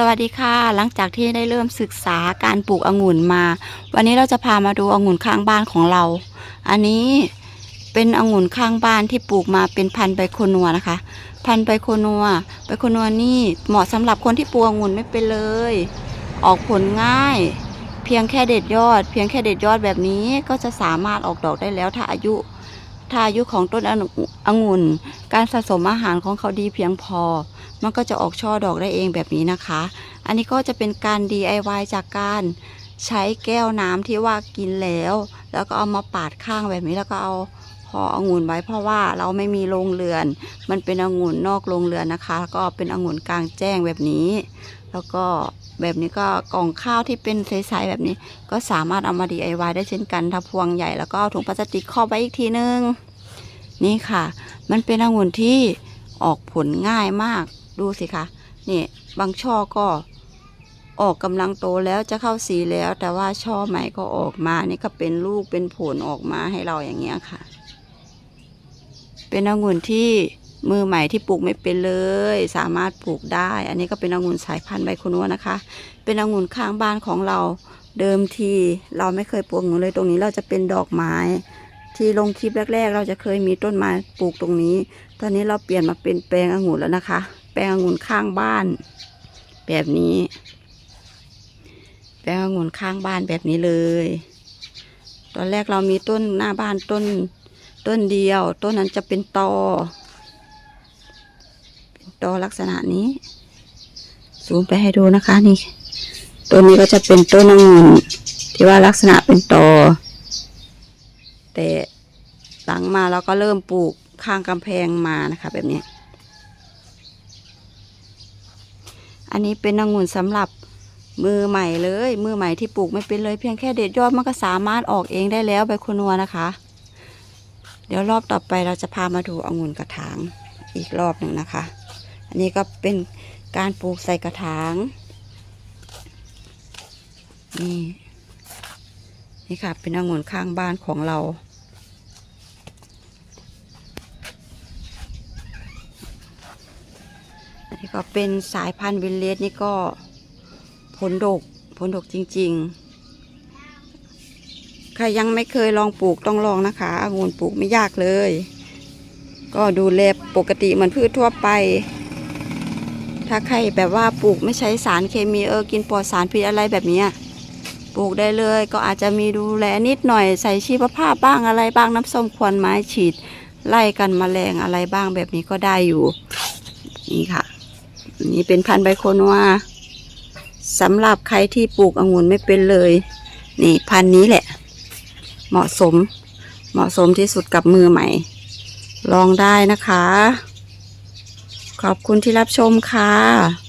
สวัสดีค่ะ หลังจากที่ได้เริ่มศึกษาการปลูกองุ่นมา วันนี้เราจะพามาดูองุ่นข้างบ้านของเรา อันนี้เป็นองุ่นข้างบ้านที่ปลูกมาเป็นพันธุ์ไบโคนัวนะคะ พันธุ์ไบโคนัวไบโคนัวนี่เหมาะสำหรับคนที่ปลูกองุ่นไม่เป็นเลย ออกผลง่าย เพียงแค่เด็ดยอด เพียงแค่เด็ดยอดแบบนี้ก็จะสามารถออกดอกได้แล้วถ้าอายุถ้าอายุของต้นองุ่น การสะสมอาหารของเขาดีเพียงพอ มันก็จะออกช่อดอกได้เองแบบนี้นะคะ อันนี้ก็จะเป็นการ DIY จากการใช้แก้วน้ำที่ว่ากินแล้ว แล้วก็เอามาปาดข้างแบบนี้แล้วก็เอาห่อองุ่นไว้เพราะว่าเราไม่มีโรงเรือน มันเป็นองุ่นนอกโรงเรือนนะคะ ก็เป็นองุ่นกลางแจ้งแบบนี้ แล้วก็แบบนี้ก็กล่องข้าวที่เป็นใสๆแบบนี้ ก็สามารถเอามา DIY ได้เช่นกันถ้าพวงใหญ่แล้วก็ถุงพลาสติกครอบไว้อีกทีนึง นี่ค่ะ มันเป็นองุ่นที่ออกผลง่ายมาก ดูสิคะนี่บางช่อก็ออกกำลังโตแล้วจะเข้าสีแล้ว แต่ว่าช่อใหม่ก็ออกมานี่ก็เป็นลูกเป็นผลออกมาให้เราอย่างเงี้ยค่ะ เป็นองุ่นที่มือใหม่ที่ปลูกไม่เป็นเลย สามารถปลูกได้ อันนี้ก็เป็นองุ่นสายพันธุ์ใบคุนัวนะคะ เป็นองุ่นข้างบ้านของเราเดิมทีเราไม่เคยปลูกองุ่นเลยตรงนี้เราจะเป็นดอกไม้ ที่ลงคลิปแรก ๆ เราจะเคยมีต้นไม้ปลูกตรงนี้ ตอนนี้เราเปลี่ยนมาเป็นแปลงองุ่นแล้วนะคะ ลงองุ่นข้างบ้าน แบบนี้ แปลงองุ่นข้างบ้านแบบนี้เลย ตอนแรกเรามีต้นหน้าบ้านต้นต้นเดียว ต้นนั้นจะเป็นตอ เป็นตอลักษณะนี้ซูมไปให้ดูนะคะนี่ ต้นนี้ก็จะเป็นต้นองุ่นที่ว่าลักษณะเป็นตอ แต่หลังมาเราก็เริ่มปลูกข้างกำแพงมานะคะ แบบนี้ อันนี้เป็นองุ่นสำหรับมือใหม่เลย มือใหม่ที่ปลูกไม่เป็นเลย เพียงแค่เด็ดยอดมันก็สามารถออกเองได้แล้วใบคุนัวนะคะ เดี๋ยวรอบต่อไปเราจะพามาดูองุ่นกระถางอีกรอบหนึ่งนะคะ อันนี้ก็เป็นการปลูกใส่กระถางนี่นี่ค่ะเป็นองุ่นข้างบ้านของเรา อันนี้ก็เป็นสายพันธุ์วินเลสนี่ก็ผลดกผลดกจริง ๆ ใครยังไม่เคยลองปลูกต้องลองนะคะองุ่นปลูกไม่ยากเลย ก็ดูแลปกติเหมือนพืชทั่วไป ถ้าใครแบบว่าปลูกไม่ใช้สารเคมีเออกินปลอดสารพิษอะไรแบบนี้ปลูกได้เลยก็อาจจะมีดูแลนิดหน่อยใส่ชีวภาพบ้างอะไรบ้างน้ำส้มควนไม้ฉีดไล่กันแมลงอะไรบ้างแบบนี้ก็ได้อยู่ นี่ค่ะ นี่เป็นพันธุ์ใบโคนวาสำหรับใครที่ปลูกองุ่นไม่เป็นเลย นี่พันธุ์นี้แหละ เหมาะสม เหมาะสมที่สุดกับมือใหม่ ลองได้นะคะ ขอบคุณที่รับชมค่ะ